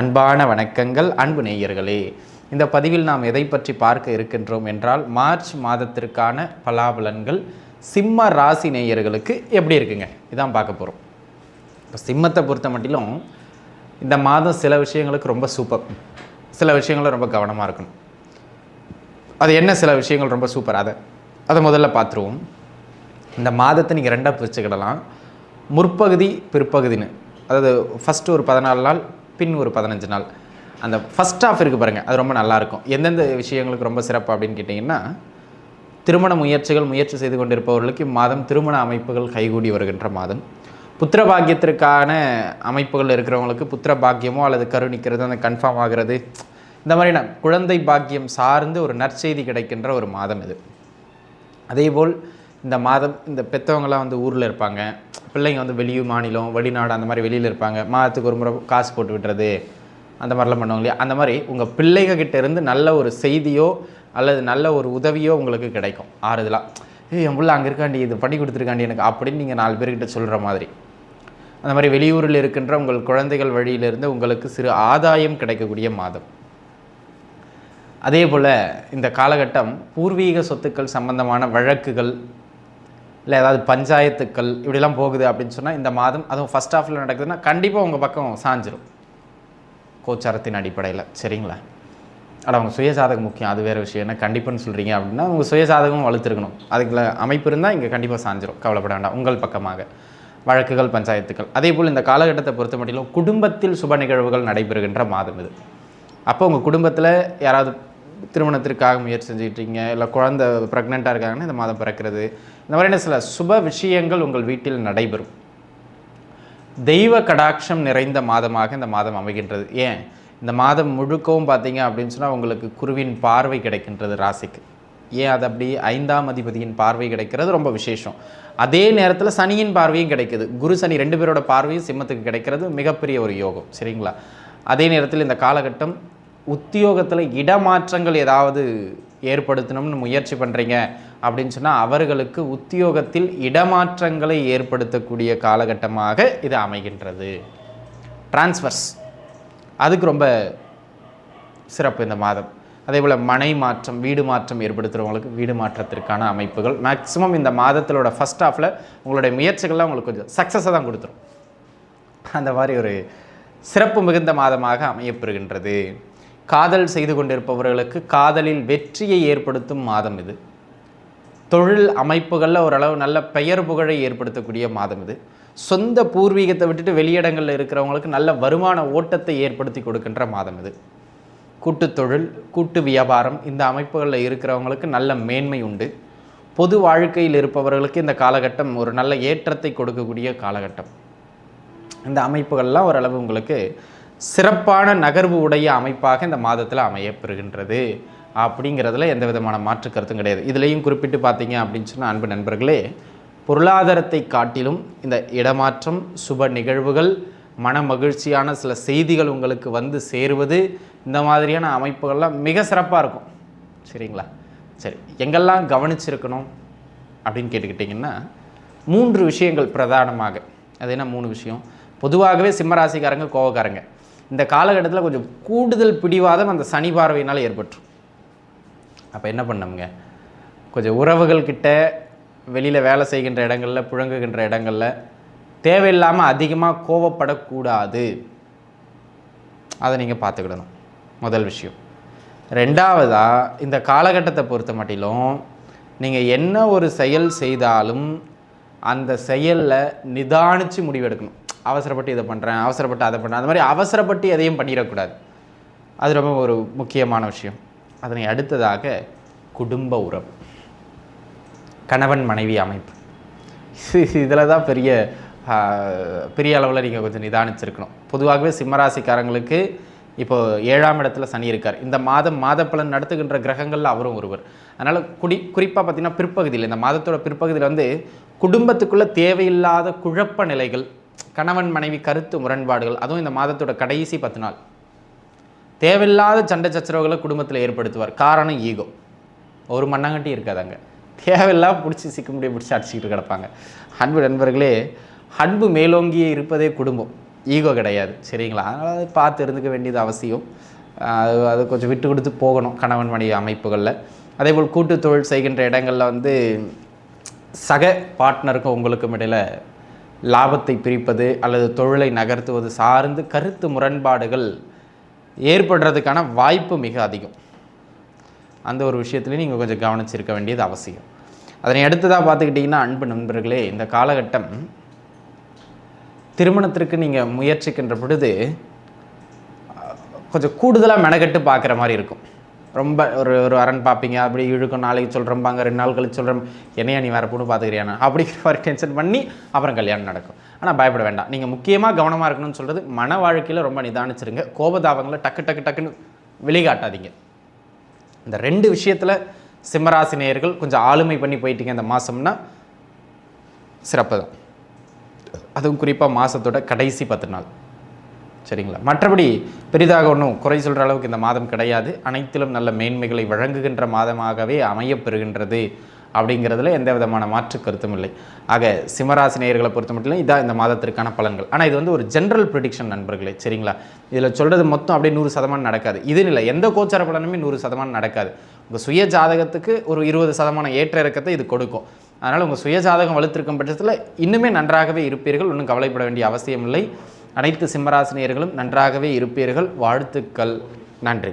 அன்பான வணக்கங்கள் அன்பு நேயர்களே. இந்த பதிவில் நாம் எதை பற்றி பார்க்க இருக்கின்றோம் என்றால் மார்ச் மாதத்திற்கான பலாபலன்கள் சிம்ம ராசி நேயர்களுக்கு எப்படி இருக்குங்க? இதான் பார்க்க போகிறோம் இப்போ சிம்மத்தை பொறுத்த மட்டிலும் இந்த மாதம் சில விஷயங்களுக்கு ரொம்ப சூப்பர் சில விஷயங்களும் ரொம்ப கவனமாக இருக்கணும். அது என்ன சில விஷயங்கள் ரொம்ப சூப்பர் அதை அதை முதல்ல பார்த்துருவோம். இந்த மாதத்தை நீங்கள் ரெண்டாக பிரிச்சுக்கிடலாம். முற்பகுதி பிற்பகுதின்னு. அதாவது ஃபஸ்ட்டு ஒரு பதினாலு நாள் பின் ஒரு பதினஞ்சு நாள். அந்த ஃபஸ்ட் ஆஃப் இருக்குது பாருங்கள் அது ரொம்ப நல்லாயிருக்கும் எந்தெந்த விஷயங்களுக்கு ரொம்ப சிறப்பு அப்படின்னு கேட்டிங்கன்னா திருமண முயற்சிகள் முயற்சி செய்து கொண்டிருப்பவர்களுக்கு மாதம் திருமண அமைப்புகள் கைகூடி வருகின்ற மாதம். புத்திர பாக்கியத்திற்கான அமைப்புகள் இருக்கிறவங்களுக்கு புத்திர பாக்கியமோ அல்லது கருணிக்கிறது அந்த கன்ஃபார்ம் ஆகிறது. இந்த மாதிரியான குழந்தை பாக்கியம் சார்ந்து ஒரு நற்செய்தி கிடைக்கின்ற ஒரு மாதம் இது. அதேபோல் இந்த மாதம் இந்த பெற்றவங்களாம் வந்து ஊரில் இருப்பாங்க. பிள்ளைங்க வந்து வெளியூர் மாநிலம் வெளிநாடு அந்த மாதிரி வெளியில் இருப்பாங்க. மாதத்துக்கு ஒரு முறை காசு போட்டு விட்டுறது அந்த மாதிரிலாம் பண்ணுவாங்க இல்லையா? அந்த மாதிரி உங்கள் பிள்ளைங்க இருந்து நல்ல ஒரு செய்தியோ அல்லது நல்ல ஒரு உதவியோ உங்களுக்கு கிடைக்கும். ஆறுதலாக ஏய் என் பிள்ளை அங்கே இருக்காண்டி இது பண்ணி கொடுத்துருக்காண்டி எனக்கு அப்படின்னு நீங்கள் நாலு பேர்கிட்ட சொல்கிற மாதிரி. அந்த மாதிரி வெளியூரில் இருக்கின்ற உங்கள் குழந்தைகள் வழியிலிருந்து உங்களுக்கு சிறு ஆதாயம் கிடைக்கக்கூடிய மாதம். அதே போல் இந்த காலகட்டம் பூர்வீக சொத்துக்கள் சம்பந்தமான வழக்குகள் இல்லை ஏதாவது பஞ்சாயத்துக்கள் இப்படிலாம் போகுது அப்படின்னு சொன்னால் இந்த மாதம் அதுவும் ஃபஸ்ட் ஹாஃபில் நடக்குதுன்னா கண்டிப்பாக உங்கள் பக்கம் சாஞ்சிரும். கோச்சாரத்தின் அடிப்படையில். சரிங்களா? ஆனால் அவங்க சுயசாதகம் முக்கியம். அது வேறு விஷயம். என்ன கண்டிப்பான்னு சொல்கிறீங்க அப்படின்னா உங்கள் சுயசாதகம் வளர்த்துருக்கணும். அதுக்குள்ள அமைப்பு இருந்தால் இங்கே கண்டிப்பாக சாஞ்சிரும். கவலைப்பட வேண்டாம். உங்கள் பக்கமாக. வழக்குகள் பஞ்சாயத்துக்கள். அதே போல் இந்த காலகட்டத்தை பொறுத்த மட்டிலும் குடும்பத்தில் சுப நிகழ்வுகள் நடைபெறுகின்ற மாதம் இது. அப்போ உங்கள் குடும்பத்தில் யாராவது திருமணத்திற்காக முயற்சி செஞ்சுக்கிட்டீங்க இல்லை குழந்தை ப்ரெக்னெண்ட்டாக இருக்காங்கன்னா இந்த மாதம் பிறக்கிறது. இந்த மாதிரியான சில சுப விஷயங்கள் உங்கள் வீட்டில் நடைபெறும். தெய்வ கடாட்சம் நிறைந்த மாதமாக இந்த மாதம் அமைகின்றது. ஏன்? இந்த மாதம் முழுக்கவும் பார்த்தீங்க அப்படின்னு சொன்னால் உங்களுக்கு குருவின் பார்வை கிடைக்கின்றது ராசிக்கு. ஏன்? அது அப்படி ஐந்தாம் அதிபதியின் பார்வை கிடைக்கிறது ரொம்ப விசேஷம். அதே நேரத்தில் சனியின் பார்வையும் கிடைக்குது. குரு சனி ரெண்டு பேரோட பார்வையும் சிம்மத்துக்கு கிடைக்கிறது மிகப்பெரிய ஒரு யோகம். சரிங்களா? அதே நேரத்தில் இந்த காலகட்டம் உத்தியோகத்தில் இடமாற்றங்கள் ஏதாவது ஏற்படுத்தணும்னு முயற்சி பண்ணுறீங்க அப்படின்னு சொன்னால் அவர்களுக்கு உத்தியோகத்தில் இடமாற்றங்களை ஏற்படுத்தக்கூடிய காலகட்டமாக இது அமைகின்றது. டிரான்ஸ்ஃபர்ஸ் அதுக்கு ரொம்ப சிறப்பு இந்த மாதம். அதே போல் மனை மாற்றம் வீடு மாற்றம் ஏற்படுத்துகிறவங்களுக்கு வீடு மாற்றத்திற்கான அமைப்புகள். மேக்ஸிமம் இந்த மாதத்திலோட ஃபஸ்ட் ஆஃபில் உங்களுடைய முயற்சிகள்லாம் உங்களுக்கு கொஞ்சம் சக்ஸஸை தான் கொடுத்துரும். அந்த மாதிரி ஒரு சிறப்பு மிகுந்த மாதமாக அமையப்பெறுகின்றது காதல் செய்து கொண்டிருப்பவர்களுக்கு காதலில் வெற்றியை ஏற்படுத்தும் மாதம் இது. தொழில் அமைப்புகளில் ஓரளவு நல்ல பெயர் புகழை ஏற்படுத்தக்கூடிய மாதம் இது. சொந்த பூர்வீகத்தை விட்டுட்டு வெளியிடங்களில் இருக்கிறவங்களுக்கு நல்ல வருமான ஓட்டத்தை ஏற்படுத்தி கொடுக்கின்ற மாதம் இது. கூட்டு தொழில் கூட்டு வியாபாரம் இந்த அமைப்புகளில் இருக்கிறவங்களுக்கு நல்ல மேன்மை உண்டு. பொது வாழ்க்கையில் இருப்பவர்களுக்கு இந்த காலகட்டம் ஒரு நல்ல ஏற்றத்தை கொடுக்கக்கூடிய காலகட்டம். இந்த அமைப்புகள்லாம் ஓரளவு உங்களுக்கு சிறப்பான நகர்வு உடைய அமைப்பாக இந்த மாதத்தில் அமையப்பெறுகின்றது. அப்படிங்கிறதுல எந்த விதமான மாற்று கருத்தும் கிடையாது. இதுலேயும் குறிப்பிட்டு பார்த்தீங்க அப்படின்னு சொன்னால் அன்பு நண்பர்களே பொருளாதாரத்தை காட்டிலும் இந்த இடமாற்றம் சுப நிகழ்வுகள் மன மகிழ்ச்சியான சில செய்திகள் உங்களுக்கு வந்து சேருவது இந்த மாதிரியான அமைப்புகள்லாம் மிக சிறப்பாக இருக்கும். சரிங்களா? சரி எங்கெல்லாம் கவனிச்சிருக்கணும் அப்படின்னு கேட்டுக்கிட்டிங்கன்னா மூன்று விஷயங்கள் பிரதானமாக. அது என்ன மூணு விஷயம்? பொதுவாகவே சிம்மராசிக்காரங்க கோவக்காரங்க. இந்த காலகட்டத்தில் கொஞ்சம் கூடுதல் பிடிவாதம் அந்த சனி பார்வையினால் ஏற்பட்டுரும். அப்போ என்ன பண்ணோம்ங்க கொஞ்சம் உறவுகள்கிட்ட வெளியில் வேலை செய்கின்ற இடங்களில் புழங்குகின்ற இடங்களில் தேவையில்லாமல் அதிகமாக கோவப்படக்கூடாது. அதை நீங்கள் பார்த்துக்கிடணும். முதல் விஷயம். ரெண்டாவதாக இந்த காலகட்டத்தை பொறுத்த மட்டிலும் நீங்கள் என்ன ஒரு செயல் செய்தாலும் அந்த செயலில் நிதானித்து முடிவெடுக்கணும். அவசரப்பட்டு இதை பண்ணுறேன் அவசரப்பட்டு அதை பண்ணுறேன் அந்த மாதிரி அவசரப்பட்டு எதையும் பண்ணிடக்கூடாது. அது ரொம்ப ஒரு முக்கியமான விஷயம். அதனை அடுத்ததாக குடும்ப உறவு. கணவன் மனைவி அமைப்பு. இதில் தான் பெரிய பெரிய அளவில் நீங்கள் கொஞ்சம் நிதானிச்சிருக்கணும். பொதுவாகவே சிம்மராசிக்காரங்களுக்கு இப்போது ஏழாம் இடத்துல சனி இருக்கார். இந்த மாதம் மாத பலன் நடத்துகின்ற கிரகங்களில் அவரும் ஒருவர். அதனால் குடி குறிப்பாக பார்த்தீங்கன்னா பிற்பகுதியில் இந்த மாதத்தோட பிற்பகுதியில் வந்து குடும்பத்துக்குள்ளே தேவையில்லாத குழப்ப நிலைகள் கணவன் மனைவி கருத்து முரண்பாடுகள் அதுவும் இந்த மாதத்தோட கடைசி பத்து நாள். தேவையில்லாத சண்டை சச்சரவுகளை குடும்பத்தில் ஏற்படுத்துவார். காரணம் ஈகோ. ஒரு மண்ணாங்கட்டி இருக்காதாங்க தேவையில்லாம பிடிச்சி சிக்க முடிய பிடிச்சி அடிச்சுக்கிட்டு கிடப்பாங்க. அன்பு நண்பர்களே அன்பு மேலோங்கியே இருப்பதே குடும்பம். ஈகோ கிடையாது சரிங்களா? அதனால் அது பார்த்து இருந்துக்க வேண்டியது அவசியம். அது அது கொஞ்சம் விட்டு கொடுத்து போகணும் கணவன் மனைவி அமைப்புகளில். அதேபோல் கூட்டு தொழில் செய்கின்ற இடங்களில் வந்து சக பார்ட்னருக்கும் உங்களுக்கும் இடையில் லாபத்தை பிரிப்பது அல்லது தொழிலை நகர்த்துவது சார்ந்து கருத்து முரண்பாடுகள் ஏற்படுறதுக்கான வாய்ப்பு மிக அதிகம். அந்த ஒரு விஷயத்துலையும் நீங்கள் கொஞ்சம் கவனிச்சிருக்க வேண்டியது அவசியம். அதனை அடுத்ததாக பார்த்துக்கிட்டிங்கன்னா அன்பு நண்பர்களே இந்த காலகட்டம் திருமணத்திற்கு நீங்கள் முயற்சிக்கின்ற பொழுது கொஞ்சம் கூடுதலாக மெனகட்டு பார்க்குற மாதிரி இருக்கும். ரொம்ப ஒரு ஒரு அரண் பார்ப்பீங்க அப்படி இழுக்கும் நாளைக்கு சொல்கிறம்பாங்க ரெண்டு நாள் கழிச்சு சொல்கிறோம் என்னையா நீ வேறு பொண்ணு பார்த்துக்கிறியானா அப்படிங்கிற மாதிரி டென்ஷன் பண்ணி அப்புறம் கல்யாணம் நடக்கும். ஆனால் பயப்பட வேண்டாம். நீங்கள் முக்கியமாக கவனமாக இருக்கணும்னு சொல்கிறது மன வாழ்க்கையில் ரொம்ப நிதானிச்சிருங்க. கோபதாபங்களை டக்கு டக்கு டக்குன்னு வெளிகாட்டாதீங்க இந்த ரெண்டு விஷயத்தில் சிம்மராசி நேயர்கள் கொஞ்சம் ஆளுமை பண்ணி போயிட்டீங்க இந்த மாதம்னா சிறப்பு தான். அதுவும் குறிப்பாக மாதத்தோட கடைசி பத்து நாள். சரிங்களா? மற்றபடி பெரிதாக ஒன்றும் குறை சொல்கிற அளவுக்கு இந்த மாதம் கிடையாது. அனைத்திலும் நல்ல மேன்மைகளை வழங்குகின்ற மாதமாகவே அமையப்பெறுகின்றது அப்படிங்கிறதுல எந்த விதமான மாற்று கருத்தும் இல்லை. ஆக சிம்மராசி நேயர்களை பொறுத்த மட்டும் இதான் இந்த மாதத்திற்கான பலன்கள். ஆனால் இது வந்து ஒரு ஜென்ரல் ப்ரிடிக்ஷன் நண்பர்களே சரிங்களா? இதில் சொல்கிறது மொத்தம் அப்படியே நூறு சதமானம் நடக்காது. இது இல்லை எந்த கோச்சார பலனுமே நூறு சதமானம் நடக்காது. உங்கள் சுய ஜாதகத்துக்கு ஒரு இருபது சதமானம் ஏற்ற இறக்கத்தை இது கொடுக்கும். அதனால் உங்கள் சுய ஜாதகம் வலுத்திருக்கும் பட்சத்தில் இன்னுமே நன்றாகவே இருப்பீர்கள் ஒன்றும் கவலைப்பட வேண்டிய அவசியம் இல்லை. அனைத்து சிம்மராசினியர்களும் நன்றாகவே இருப்பீர்கள். வாழ்த்துக்கள். நன்றி.